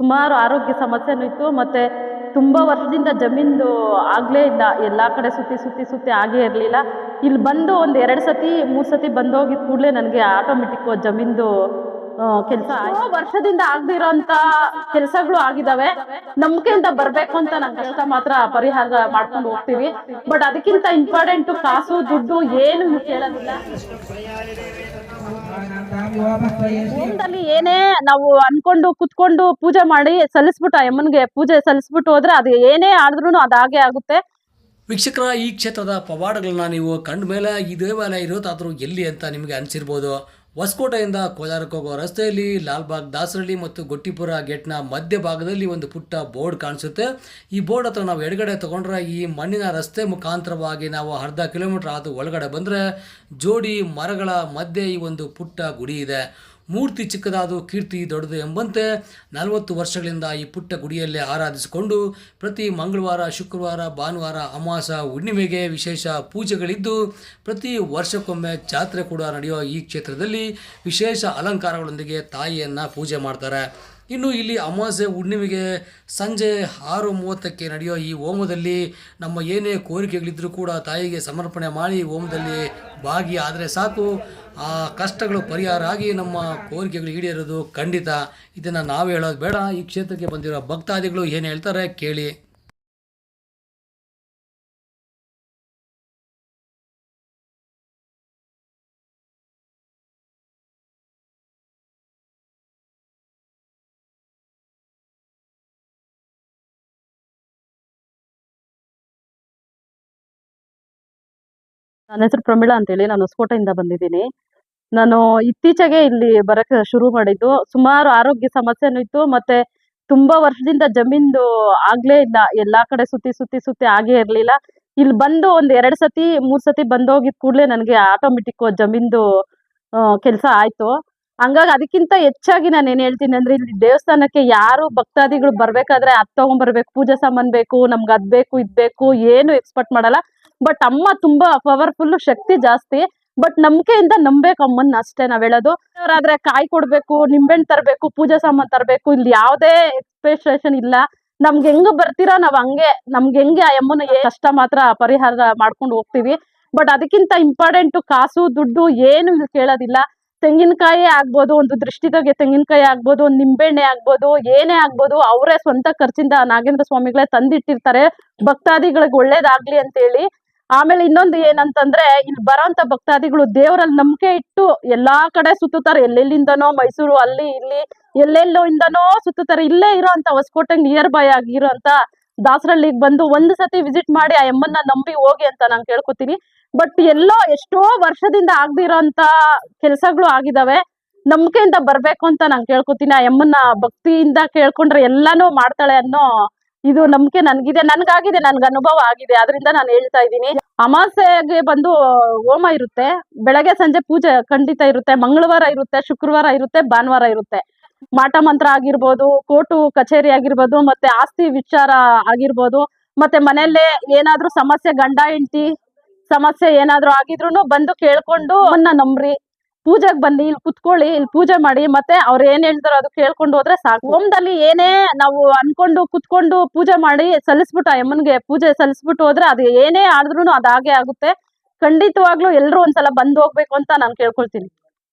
ಸುಮಾರು ಆರೋಗ್ಯ ಸಮಸ್ಯೆನೂ ಇತ್ತು. ಮತ್ತು ತುಂಬ ವರ್ಷದಿಂದ ಜಮೀನು ಆಗಲೇ ಇಲ್ಲ. ಎಲ್ಲ ಕಡೆ ಸುತ್ತಿ ಸುತ್ತಿ ಸುತ್ತಿ ಆಗೇ ಇರಲಿಲ್ಲ. ಇಲ್ಲಿ ಬಂದು ಒಂದು ಎರಡು ಸತಿ, ಮೂರು ಸತಿ ಬಂದೋಗಿದ ಕೂಡಲೇ ನನಗೆ ಆಟೋಮೆಟಿಕ್ಕು ಜಮೀನ್ದು ಕೆಲಸ ವರ್ಷದಿಂದ ಆಗದಿರೋಂತ ಕೆಲಸಗಳು ಆಗಿದಾವೆ. ನಂಬಿಕೆಯಿಂದ ಬರ್ಬೇಕು ಅಂತ ನಂಗೆ ಕಷ್ಟ ಮಾತ್ರ ಪರಿಹಾರ ಮಾಡ್ಕೊಂಡು ಹೋಗ್ತೀವಿ. ಬಟ್ ಅದಕ್ಕಿಂತ ಇಂಪಾರ್ಟೆಂಟ್ ಕಾಸು, ದುಡ್ಡು ಏನು ಕೇಳೋದಿಲ್ಲ. ಹೋಮದಲ್ಲಿ ಏನೇ ನಾವು ಅನ್ಕೊಂಡು ಕುತ್ಕೊಂಡು ಪೂಜೆ ಮಾಡಿ ಸಲ್ಲಿಸ್ಬಿಟ್ಟು ಯಮ್ಮನ್ಗೆ ಪೂಜೆ ಸಲ್ಲಿಸ್ಬಿಟ್ಟು ಹೋದ್ರೆ ಅದು ಏನೇ ಆದ್ರೂ ಅದಾಗೆ ಆಗುತ್ತೆ. ವೀಕ್ಷಕರ, ಈ ಕ್ಷೇತ್ರದ ಪವಾಡಗಳನ್ನ ನೀವು ಕಂಡ ಮೇಲೆ ಈ ದೇವಾಲಯ ಇರೋದಾದ್ರೂ ಎಲ್ಲಿ ಅಂತ ನಿಮಗೆ ಅನಿಸಿರ್ಬೋದು. ಹೊಸಕೋಟೆಯಿಂದ ಕೋಲಾರಕ್ಕೆ ಹೋಗೋ ರಸ್ತೆಯಲ್ಲಿ ಲಾಲ್ಬಾಗ್ ದಾಸರಳ್ಳಿ ಮತ್ತು ಗೊಟ್ಟಿಪುರ ಗೇಟ್ನ ಮಧ್ಯ ಭಾಗದಲ್ಲಿ ಒಂದು ಪುಟ್ಟ ಬೋರ್ಡ್ ಕಾಣಿಸುತ್ತೆ. ಈ ಬೋರ್ಡ್ ಹತ್ರ ನಾವು ಎಡಗಡೆ ತಗೊಂಡ್ರೆ ಈ ಮಣ್ಣಿನ ರಸ್ತೆ ಮುಖಾಂತರವಾಗಿ ನಾವು ಅರ್ಧ ಕಿಲೋಮೀಟರ್ ಆದ ಒಳಗಡೆ ಬಂದರೆ ಜೋಡಿ ಮರಗಳ ಮಧ್ಯೆ ಈ ಒಂದು ಪುಟ್ಟ ಗುಡಿ ಇದೆ. ಮೂರ್ತಿ ಚಿಕ್ಕದಾದು ಕೀರ್ತಿ ದೊಡ್ಡದು ಎಂಬಂತೆ ನಲವತ್ತು ವರ್ಷಗಳಿಂದ ಈ ಪುಟ್ಟ ಗುಡಿಯಲ್ಲೇ ಆರಾಧಿಸಿಕೊಂಡು ಪ್ರತಿ ಮಂಗಳವಾರ, ಶುಕ್ರವಾರ, ಭಾನುವಾರ ಅಮಾವಾಸ ಹುಣ್ಣಿಮೆಗೆ ವಿಶೇಷ ಪೂಜೆಗಳಿದ್ದು ಪ್ರತಿ ವರ್ಷಕ್ಕೊಮ್ಮೆ ಜಾತ್ರೆ ಕೂಡ ನಡೆಯೋ ಈ ಕ್ಷೇತ್ರದಲ್ಲಿ ವಿಶೇಷ ಅಲಂಕಾರಗಳೊಂದಿಗೆ ತಾಯಿಯನ್ನು ಪೂಜೆ ಮಾಡ್ತಾರೆ. ಇನ್ನು ಇಲ್ಲಿ ಅಮಾವಾಸ್ಯೆ ಹುಣ್ಣಿಮೆಗೆ ಸಂಜೆ ಆರು ಮೂವತ್ತಕ್ಕೆ ನಡೆಯೋ ಈ ಹೋಮದಲ್ಲಿ ನಮ್ಮ ಏನೇ ಕೋರಿಕೆಗಳಿದ್ದರೂ ಕೂಡ ತಾಯಿಗೆ ಸಮರ್ಪಣೆ ಮಾಡಿ ಹೋಮದಲ್ಲಿ ಭಾಗಿಯಾದರೆ ಸಾಕು. ಆ ಕಷ್ಟಗಳು ಪರಿಹಾರ ಆಗಿ ನಮ್ಮ ಕೋರಿಕೆಗಳು ಈಡೇರೋದು ಖಂಡಿತ. ಇದನ್ನು ನಾವು ಹೇಳೋದು ಬೇಡ. ಈ ಕ್ಷೇತ್ರಕ್ಕೆ ಬಂದಿರೋ ಭಕ್ತಾದಿಗಳು ಏನು ಹೇಳ್ತಾರೆ ಕೇಳಿ. ನನ್ನ ಹೆಸರು ಪ್ರಮೀಳಾ ಅಂತೇಳಿ, ನಾನು ಹೊಸಕೋಟೆಯಿಂದ ಬಂದಿದ್ದೀನಿ. ನಾನು ಇತ್ತೀಚೆಗೆ ಇಲ್ಲಿ ಬರಕ್ಕೆ ಶುರು ಮಾಡಿದ್ದು. ಸುಮಾರು ಆರೋಗ್ಯ ಸಮಸ್ಯೆನೂ ಇತ್ತು, ಮತ್ತೆ ತುಂಬಾ ವರ್ಷದಿಂದ ಜಮೀನ್ದು ಆಗ್ಲೇ ಇಲ್ಲ. ಎಲ್ಲಾ ಕಡೆ ಸುತ್ತಿ ಸುತ್ತಿ ಸುತ್ತಿ ಆಗೇ ಇರ್ಲಿಲ್ಲ. ಇಲ್ಲಿ ಬಂದು ಒಂದ್ ಎರಡ್ ಸತಿ, ಮೂರ್ ಸತಿ ಬಂದೋಗಿದ್ ಕೂಡಲೇ ನನಗೆ ಆಟೋಮೆಟಿಕ್ ಜಮೀನ್ದು ಕೆಲಸ ಆಯ್ತು. ಹಂಗಾಗಿ ಅದಕ್ಕಿಂತ ಹೆಚ್ಚಾಗಿ ನಾನು ಏನ್ ಹೇಳ್ತೀನಿ ಅಂದ್ರೆ, ಇಲ್ಲಿ ದೇವಸ್ಥಾನಕ್ಕೆ ಯಾರು ಭಕ್ತಾದಿಗಳು ಬರ್ಬೇಕಾದ್ರೆ ಅದ್ ತಗೊಂಡ್ಬರ್ಬೇಕು ಪೂಜಾ ಸಾಮಾನ್ ಬೇಕು, ನಮ್ಗೆ ಅದ್ ಬೇಕು, ಇದ್ ಬೇಕು, ಏನು ಎಕ್ಸ್ಪೆಕ್ಟ್ ಮಾಡಲ್ಲ. ಬಟ್ ಅಮ್ಮ ತುಂಬಾ ಪವರ್ಫುಲ್ ಶಕ್ತಿ ಜಾಸ್ತಿ. ಬಟ್ ನಂಬಿಕೆಯಿಂದ ನಂಬೇಕು ಅಮ್ಮನ್ನ ಅಷ್ಟೇ ನಾವ್ ಹೇಳೋದು. ಅವರಾದ್ರೆ ಕಾಯಿ ಕೊಡ್ಬೇಕು, ನಿಂಬೆಹಣ್ಣು ತರಬೇಕು, ಪೂಜಾ ಸಾಮಾನ್ ತರಬೇಕು, ಇಲ್ಲಿ ಯಾವ್ದೇ ಎಕ್ಸ್ಪೆಕ್ಟೇಷನ್ ಇಲ್ಲ. ನಮ್ಗೆ ಹೆಂಗ್ ಬರ್ತೀರಾ ನಾವ್ ಹಂಗೆ, ನಮ್ಗೆ ಹೆಂಗೆ ಆ ಅಮ್ಮನ ಕಷ್ಟ ಮಾತ್ರ ಪರಿಹಾರ ಮಾಡ್ಕೊಂಡು ಹೋಗ್ತೀವಿ. ಬಟ್ ಅದಕ್ಕಿಂತ ಇಂಪಾರ್ಟೆಂಟ್ ಕಾಸು, ದುಡ್ಡು ಏನು ಕೇಳೋದಿಲ್ಲ. ತೆಂಗಿನಕಾಯಿ ಆಗ್ಬೋದು, ಒಂದು ದೃಷ್ಟಿದಾಗೆ ತೆಂಗಿನಕಾಯಿ ಆಗ್ಬೋದು, ಒಂದು ನಿಂಬೆಣ್ಣೆ ಆಗ್ಬೋದು, ಏನೇ ಆಗ್ಬೋದು, ಅವರೇ ಸ್ವಂತ ಖರ್ಚಿಂದ ನಾಗೇಂದ್ರ ಸ್ವಾಮಿಗಳೇ ತಂದಿಟ್ಟಿರ್ತಾರೆ. ಭಕ್ತಾದಿಗಳಿಗೆ ಒಳ್ಳೇದಾಗ್ಲಿ ಅಂತೇಳಿ. ಆಮೇಲೆ ಇನ್ನೊಂದು ಏನಂತಂದ್ರೆ, ಇಲ್ಲಿ ಬರೋಂತ ಭಕ್ತಾದಿಗಳು ದೇವರಲ್ಲಿ ನಂಬಿಕೆ ಇಟ್ಟು ಎಲ್ಲಾ ಕಡೆ ಸುತ್ತುತ್ತಾರೆ. ಎಲ್ಲೆಲ್ಲಿಂದನೋ ಮೈಸೂರು, ಅಲ್ಲಿ, ಇಲ್ಲಿ ಎಲ್ಲೆಲ್ಲೋ ಇಂದನೋ ಸುತ್ತುತ್ತಾರೆ. ಇಲ್ಲೇ ಇರೋಂತ ಹೊಸಕೋಟೆ ನಿಯರ್ ಬೈ ಆಗಿರೋಂತ ದಾಸರಳ್ಳಿಗೆ ಬಂದು ಒಂದು ಸತಿ ವಿಸಿಟ್ ಮಾಡಿ ಆ ಎಮ್ಮನ್ನ ನಂಬಿ ಹೋಗಿ ಅಂತ ನಾನು ಕೇಳ್ಕೊತೀನಿ. ಬಟ್ ಎಲ್ಲೋ ಎಷ್ಟೋ ವರ್ಷದಿಂದ ಆಗದಿರೋಂತ ಕೆಲಸಗಳು ಆಗಿದಾವೆ. ನಂಬಿಕೆಯಿಂದ ಬರ್ಬೇಕು ಅಂತ ನಾನು ಕೇಳ್ಕೊತೀನಿ. ಆ ಎಮ್ಮನ್ನ ಭಕ್ತಿಯಿಂದ ಕೇಳ್ಕೊಂಡ್ರೆ ಎಲ್ಲಾನು ಮಾಡ್ತಾಳೆ ಅನ್ನೋ ಇದು ನಂಬಿಕೆ ನನ್ಗಿದೆ, ನನ್ಗಾಗಿದೆ, ನನ್ಗೆ ಅನುಭವ ಆಗಿದೆ ಅದರಿಂದ ನಾನು ಹೇಳ್ತಾ ಇದ್ದೀನಿ. ಅಮಾಸೆಗೆ ಬಂದು ಹೋಮ ಇರುತ್ತೆ, ಬೆಳಗ್ಗೆ ಸಂಜೆ ಪೂಜೆ ಖಂಡಿತ ಇರುತ್ತೆ, ಮಂಗಳವಾರ ಇರುತ್ತೆ, ಶುಕ್ರವಾರ ಇರುತ್ತೆ, ಭಾನುವಾರ ಇರುತ್ತೆ. ಮಾಟ ಮಂತ್ರ ಆಗಿರ್ಬೋದು, ಕೋರ್ಟು ಕಚೇರಿ ಆಗಿರ್ಬೋದು, ಮತ್ತೆ ಆಸ್ತಿ ವಿಚಾರ ಆಗಿರ್ಬೋದು, ಮತ್ತೆ ಮನೆಯಲ್ಲೇ ಏನಾದ್ರೂ ಸಮಸ್ಯೆ ಗಂಡ, ಹೆಂಡತಿ ಸಮಸ್ಯೆ ಏನಾದ್ರೂ ಆಗಿದ್ರು ಬಂದು ಕೇಳ್ಕೊಂಡು ಅನ್ನ ನಂಬ್ರಿ. ಪೂಜೆಗೆ ಬನ್ನಿ ಇಲ್ಲಿ ಕುತ್ಕೊಳ್ಳಿ, ಇಲ್ಲಿ ಪೂಜೆ ಮಾಡಿ, ಮತ್ತೆ ಅವ್ರು ಏನ್ ಹೇಳ್ತಾರೋ ಅದು ಕೇಳ್ಕೊಂಡು ಹೋದ್ರೆ ಸಾಕು. ಓಮ್ದಲ್ಲಿ ಏನೇ ನಾವು ಅನ್ಕೊಂಡು ಕುತ್ಕೊಂಡು ಪೂಜೆ ಮಾಡಿ ಸಲ್ಲಿಸ್ಬಿಟ್ಟು, ಆ ಯಮ್ಮನ್ಗೆ ಪೂಜೆ ಸಲ್ಲಿಸ್ಬಿಟ್ಟು ಹೋದ್ರೆ ಅದು ಏನೇ ಆದ್ರೂ ಅದಾಗೆ ಆಗುತ್ತೆ. ಖಂಡಿತವಾಗ್ಲೂ ಎಲ್ರು ಒಂದ್ಸಲ ಬಂದು ಹೋಗ್ಬೇಕು ಅಂತ ನಾನು ಕೇಳ್ಕೊಳ್ತೀನಿ.